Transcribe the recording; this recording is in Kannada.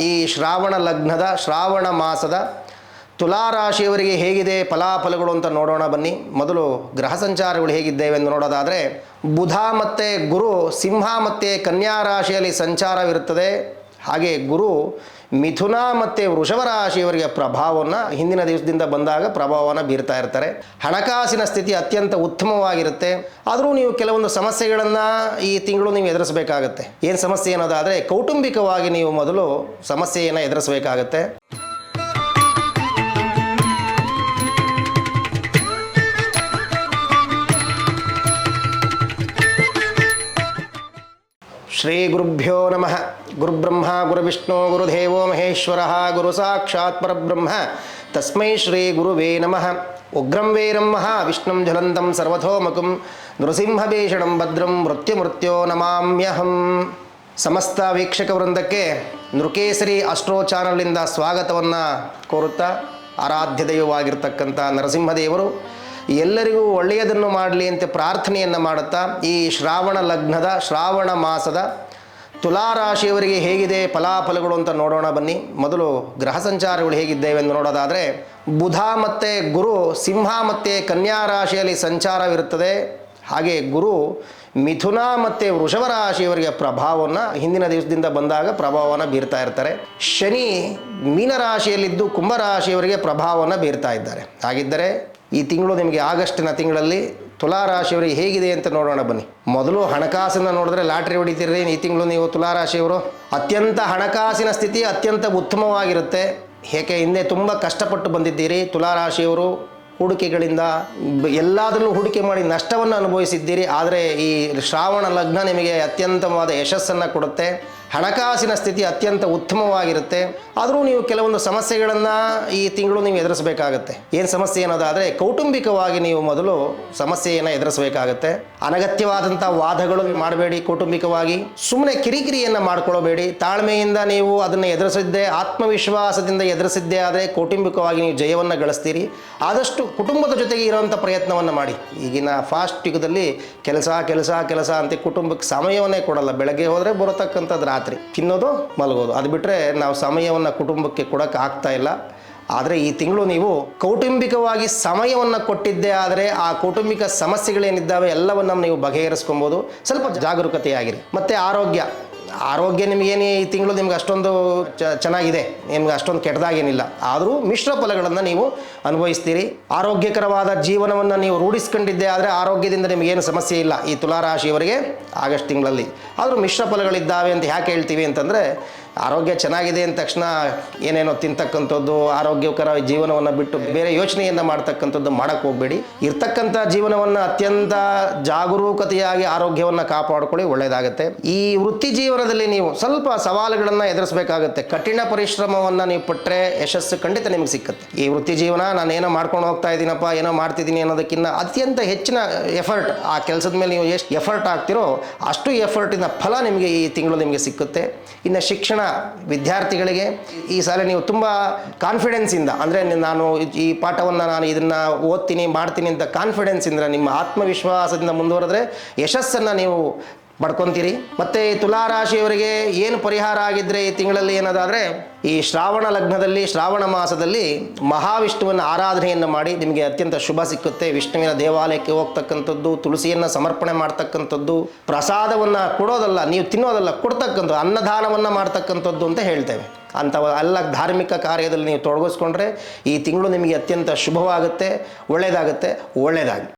ಈ ಶ್ರಾವಣ ಲಗ್ನದ ಶ್ರಾವಣ ಮಾಸದ ತುಲಾರಾಶಿಯವರಿಗೆ ಹೇಗಿದೆ ಫಲಾಫಲಗಳು ಅಂತ ನೋಡೋಣ ಬನ್ನಿ. ಮೊದಲು ಗ್ರಹ ಸಂಚಾರಗಳು ಹೇಗಿದ್ದೇವೆ ಎಂದು ನೋಡೋದಾದರೆ, ಬುಧ ಮತ್ತು ಗುರು, ಸಿಂಹ ಮತ್ತು ಕನ್ಯಾ ರಾಶಿಯಲ್ಲಿ ಸಂಚಾರವಿರುತ್ತದೆ. ಹಾಗೆ ಗುರು ಮಿಥುನ ಮತ್ತು ವೃಷಭ ರಾಶಿಯವರಿಗೆ ಪ್ರಭಾವವನ್ನು ಹಿಂದಿನ ದಿವಸದಿಂದ ಬಂದಾಗ ಪ್ರಭಾವವನ್ನು ಬೀರ್ತಾ ಇರ್ತಾರೆ. ಹಣಕಾಸಿನ ಸ್ಥಿತಿ ಅತ್ಯಂತ ಉತ್ತಮವಾಗಿರುತ್ತೆ. ಆದರೂ ನೀವು ಕೆಲವೊಂದು ಸಮಸ್ಯೆಗಳನ್ನು ಈ ತಿಂಗಳು ನೀವು ಎದುರಿಸಬೇಕಾಗತ್ತೆ. ಏನು ಸಮಸ್ಯೆ ಅನ್ನೋದಾದರೆ ಕೌಟುಂಬಿಕವಾಗಿ ನೀವು ಮೊದಲು ಸಮಸ್ಯೆಯನ್ನು ಎದುರಿಸಬೇಕಾಗತ್ತೆ. ಶ್ರೀ ಗುರುಭ್ಯೋ ನಮಃ. ಗುರುಬ್ರಹ್ಮ, ಗುರುವಿಷ್ಣು, ಗುರುದೇವೋ ಮಹೇಶ್ವರ, ಗುರು ಸಾಕ್ಷಾತ್ ಪರಬ್ರಹ್ಮ. ತಸ್ಮೈ ಶ್ರೀ ಗುರುವೇ ನಮಃ. ಉಗ್ರಂ ವೀರಂ ಮಹಾ ವಿಷ್ಣುಂ ಜ್ವಲಂತಂ ಸರ್ವಥೋಮಕಂ ನೃಸಿಂಹಭೀಷಣಂ ಭದ್ರಂ ಮೃತ್ಯುಮೃತ್ಯೋ ನಮಾಮ್ಯಹಂ. ಸಮಸ್ತ ವೀಕ್ಷಕ ವೃಂದಕ್ಕೆ ನೃಕೇಸರಿ ಅಸ್ಟ್ರೋ ಚಾನಲ್ನಿಂದ ಸ್ವಾಗತವನ್ನು ಕೋರುತ್ತಾ ಆರಾಧ್ಯ ದೈವವಾಗಿರ್ತಕ್ಕಂಥ ನರಸಿಂಹದೇವರು ಎಲ್ಲರಿಗೂ ಒಳ್ಳೆಯದನ್ನು ಮಾಡಲಿ ಅಂತ ಪ್ರಾರ್ಥನೆಯನ್ನು ಮಾಡುತ್ತಾ ಈ ಶ್ರಾವಣ ಲಗ್ನದ ಶ್ರಾವಣ ಮಾಸದ ತುಲಾರಾಶಿಯವರಿಗೆ ಹೇಗಿದೆ ಫಲಾಫಲಗಳು ಅಂತ ನೋಡೋಣ ಬನ್ನಿ. ಮೊದಲು ಗ್ರಹ ಸಂಚಾರಗಳು ಹೇಗಿದ್ದೇವೆ ಎಂದು ನೋಡೋದಾದರೆ, ಬುಧ ಮತ್ತು ಗುರು ಸಿಂಹ ಮತ್ತು ಕನ್ಯಾ ರಾಶಿಯಲ್ಲಿ ಸಂಚಾರವಿರುತ್ತದೆ. ಹಾಗೆ ಗುರು ಮಿಥುನ ಮತ್ತು ವೃಷಭ ರಾಶಿಯವರಿಗೆ ಪ್ರಭಾವವನ್ನು ಹಿಂದಿನ ದಿವಸದಿಂದ ಬಂದಾಗ ಪ್ರಭಾವವನ್ನು ಬೀರ್ತಾ ಇರ್ತಾರೆ. ಶನಿ ಮೀನರಾಶಿಯಲ್ಲಿದ್ದು ಕುಂಭರಾಶಿಯವರಿಗೆ ಪ್ರಭಾವವನ್ನು ಬೀರ್ತಾ ಇದ್ದಾರೆ. ಹಾಗಿದ್ದರೆ ಈ ತಿಂಗಳು ನಿಮಗೆ ಆಗಸ್ಟಿನ ತಿಂಗಳಲ್ಲಿ ತುಲಾರಾಶಿಯವರಿಗೆ ಹೇಗಿದೆ ಅಂತ ನೋಡೋಣ ಬನ್ನಿ. ಮೊದಲು ಹಣಕಾಸನ್ನು ನೋಡಿದ್ರೆ ಲಾಟ್ರಿ ಹೊಡಿತೀರಿ ಈ ತಿಂಗಳು ನೀವು ತುಲಾರಾಶಿಯವರು. ಅತ್ಯಂತ ಹಣಕಾಸಿನ ಸ್ಥಿತಿ ಅತ್ಯಂತ ಉತ್ತಮವಾಗಿರುತ್ತೆ. ಏಕೆ, ಹಿಂದೆ ತುಂಬ ಕಷ್ಟಪಟ್ಟು ಬಂದಿದ್ದೀರಿ. ತುಲಾರಾಶಿಯವರು ಹೂಡಿಕೆಗಳಿಂದ ಎಲ್ಲದರಲ್ಲೂ ಹೂಡಿಕೆ ಮಾಡಿ ನಷ್ಟವನ್ನು ಅನುಭವಿಸಿದ್ದೀರಿ. ಆದರೆ ಈ ಶ್ರಾವಣ ಲಗ್ನ ನಿಮಗೆ ಅತ್ಯಂತವಾದ ಯಶಸ್ಸನ್ನು ಕೊಡುತ್ತೆ. ಹಣಕಾಸಿನ ಸ್ಥಿತಿ ಅತ್ಯಂತ ಉತ್ತಮವಾಗಿರುತ್ತೆ. ಆದರೂ ನೀವು ಕೆಲವೊಂದು ಸಮಸ್ಯೆಗಳನ್ನು ಈ ತಿಂಗಳು ನೀವು ಎದುರಿಸಬೇಕಾಗತ್ತೆ. ಏನು ಸಮಸ್ಯೆ ಅನ್ನೋದಾದರೆ ಕೌಟುಂಬಿಕವಾಗಿ ನೀವು ಮೊದಲು ಸಮಸ್ಯೆಯನ್ನು ಎದುರಿಸಬೇಕಾಗತ್ತೆ. ಅನಗತ್ಯವಾದಂಥ ವಾದಗಳು ಮಾಡಬೇಡಿ ಕೌಟುಂಬಿಕವಾಗಿ. ಸುಮ್ಮನೆ ಕಿರಿಕಿರಿಯನ್ನು ಮಾಡ್ಕೊಳ್ಳಬೇಡಿ ತಾಳ್ಮೆಯಿಂದ ನೀವು ಅದನ್ನು ಎದುರಿಸಿದ್ದೆ, ಆತ್ಮವಿಶ್ವಾಸದಿಂದ ಎದುರಿಸಿದ್ದೇ ಆದರೆ ಕೌಟುಂಬಿಕವಾಗಿ ನೀವು ಜಯವನ್ನು ಗಳಿಸ್ತೀರಿ. ಆದಷ್ಟು ಕುಟುಂಬದ ಜೊತೆಗೆ ಇರೋವಂಥ ಪ್ರಯತ್ನವನ್ನು ಮಾಡಿ. ಈಗಿನ ಫಾಸ್ಟ್ ಯುಗದಲ್ಲಿ ಕೆಲಸ ಕೆಲಸ ಕೆಲಸ ಅಂತ ಕುಟುಂಬಕ್ಕೆ ಸಮಯವನ್ನೇ ಕೊಡಲ್ಲ. ಬೆಳಗ್ಗೆ ಹೋದರೆ ಬರತಕ್ಕಂಥದ್ದು ರಾತ್ರಿ. ತಿನ್ನೋದು ಮಲಗೋದು. ಅದು ಬಿಟ್ಟರೆ ನಾವು ಸಮಯವನ್ನು ಕುಟುಂಬಕ್ಕೆ ಕೊಡೋಕೆ ಆಗ್ತಾ ಇಲ್ಲ. ಆದರೆ ಈ ತಿಂಗಳು ನೀವು ಕೌಟುಂಬಿಕವಾಗಿ ಸಮಯವನ್ನು ಕೊಟ್ಟಿದ್ದೇ ಆದರೆ ಆ ಕೌಟುಂಬಿಕ ಸಮಸ್ಯೆಗಳೇನಿದ್ದಾವೆ ಎಲ್ಲವನ್ನು ನೀವು ಬಗೆಹರಿಸ್ಕೊಬೋದು. ಸ್ವಲ್ಪ ಜಾಗರೂಕತೆಯಾಗಿರಿ. ಮತ್ತು ಆರೋಗ್ಯ. ಆರೋಗ್ಯ ನಿಮಗೇನು ಈ ತಿಂಗಳು ನಿಮ್ಗೆ ಅಷ್ಟೊಂದು ಚೆನ್ನಾಗಿದೆ, ನಿಮ್ಗೆ ಅಷ್ಟೊಂದು ಕೆಟ್ಟದಾಗೇನಿಲ್ಲ. ಆದರೂ ಮಿಶ್ರ ಫಲಗಳನ್ನು ನೀವು ಅನುಭವಿಸ್ತೀರಿ. ಆರೋಗ್ಯಕರವಾದ ಜೀವನವನ್ನು ನೀವು ರೂಢಿಸ್ಕೊಂಡಿದ್ದೆ ಆದರೆ ಆರೋಗ್ಯದಿಂದ ನಿಮಗೇನು ಸಮಸ್ಯೆ ಇಲ್ಲ ಈ ತುಲಾರಾಶಿಯವರಿಗೆ ಆಗಸ್ಟ್ ತಿಂಗಳಲ್ಲಿ. ಆದರೂ ಮಿಶ್ರ ಫಲಗಳಿದ್ದಾವೆ ಅಂತ ಯಾಕೆ ಹೇಳ್ತೀವಿ ಅಂತಂದರೆ ಆರೋಗ್ಯ ಚೆನ್ನಾಗಿದೆ ಅಂದ ತಕ್ಷಣ ಏನೇನೋ ತಿಂತಕ್ಕಂಥದ್ದು, ಆರೋಗ್ಯಕರ ಜೀವನವನ್ನು ಬಿಟ್ಟು ಬೇರೆ ಯೋಚನೆಯಿಂದ ಮಾಡ್ತಕ್ಕಂಥದ್ದು ಮಾಡೋಕ್ಕೆ ಹೋಗಬೇಡಿ. ಇರ್ತಕ್ಕಂಥ ಜೀವನವನ್ನು ಅತ್ಯಂತ ಜಾಗರೂಕತೆಯಾಗಿ ಆರೋಗ್ಯವನ್ನು ಕಾಪಾಡಿಕೊಳ್ಳಿ ಒಳ್ಳೆಯದಾಗುತ್ತೆ ಈ ವೃತ್ತಿ ಜೀವನದಲ್ಲಿ ನೀವು ಸ್ವಲ್ಪ ಸವಾಲುಗಳನ್ನು ಎದುರಿಸಬೇಕಾಗುತ್ತೆ. ಕಠಿಣ ಪರಿಶ್ರಮವನ್ನು ನೀವು ಪಟ್ಟರೆ ಯಶಸ್ಸು ಖಂಡಿತ ನಿಮಗೆ ಸಿಕ್ಕುತ್ತೆ. ಈ ವೃತ್ತಿ ಜೀವನ ನಾನು ಏನೋ ಮಾಡ್ಕೊಂಡು ಹೋಗ್ತಾ ಇದ್ದೀನಪ್ಪ ಏನೋ ಮಾಡ್ತಿದ್ದೀನಿ ಅನ್ನೋದಕ್ಕಿಂತ ಅತ್ಯಂತ ಹೆಚ್ಚಿನ ಎಫರ್ಟ್ ಆ ಕೆಲಸದ ಮೇಲೆ ನೀವು ಎಷ್ಟು ಎಫರ್ಟ್ ಆಗ್ತಿರೋ ಅಷ್ಟು ಎಫರ್ಟಿನ ಫಲ ನಿಮಗೆ ಈ ತಿಂಗಳು ನಿಮಗೆ ಸಿಕ್ಕುತ್ತೆ. ಇನ್ನು ಶಿಕ್ಷಣ ವಿದ್ಯಾರ್ಥಿಗಳಿಗೆ ಈ ಸಾಲ ನೀವು ತುಂಬ ಕಾನ್ಫಿಡೆನ್ಸಿಂದ ಅಂದರೆ ನಾನು ಈ ಪಾಠವನ್ನು ನಾನು ಇದನ್ನು ಓದ್ತೀನಿ, ಮಾಡ್ತೀನಿ ಅಂತ ಕಾನ್ಫಿಡೆನ್ಸಿಂದ ನಿಮ್ಮ ಆತ್ಮವಿಶ್ವಾಸದಿಂದ ಮುಂದುವರೆದ್ರೆ ಯಶಸ್ಸನ್ನು ನೀವು ಪಡ್ಕೊತೀರಿ ಮತ್ತು ತುಲಾರಾಶಿಯವರಿಗೆ ಏನು ಪರಿಹಾರ ಆಗಿದ್ದರೆ ಈ ತಿಂಗಳಲ್ಲಿ ಏನದಾದರೆ, ಈ ಶ್ರಾವಣ ಲಗ್ನದಲ್ಲಿ, ಶ್ರಾವಣ ಮಾಸದಲ್ಲಿ ಮಹಾವಿಷ್ಣುವಿನ ಆರಾಧನೆಯನ್ನು ಮಾಡಿ ನಿಮಗೆ ಅತ್ಯಂತ ಶುಭ ಸಿಕ್ಕುತ್ತೆ. ವಿಷ್ಣುವಿನ ದೇವಾಲಯಕ್ಕೆ ಹೋಗ್ತಕ್ಕಂಥದ್ದು, ತುಳಸಿಯನ್ನು ಸಮರ್ಪಣೆ ಮಾಡ್ತಕ್ಕಂಥದ್ದು, ಪ್ರಸಾದವನ್ನು ಕೊಡೋದಲ್ಲ, ನೀವು ತಿನ್ನೋದಲ್ಲ, ಕೊಡ್ತಕ್ಕಂಥದ್ದು, ಅನ್ನದಾನವನ್ನು ಮಾಡ್ತಕ್ಕಂಥದ್ದು ಅಂತ ಹೇಳ್ತೇವೆ. ಅಂಥ ಎಲ್ಲ ಧಾರ್ಮಿಕ ಕಾರ್ಯದಲ್ಲಿ ನೀವು ತೊಡಗಿಸ್ಕೊಂಡ್ರೆ ಈ ತಿಂಗಳು ನಿಮಗೆ ಅತ್ಯಂತ ಶುಭವಾಗುತ್ತೆ, ಒಳ್ಳೆಯದಾಗುತ್ತೆ, ಒಳ್ಳೆಯದಾಗಿ.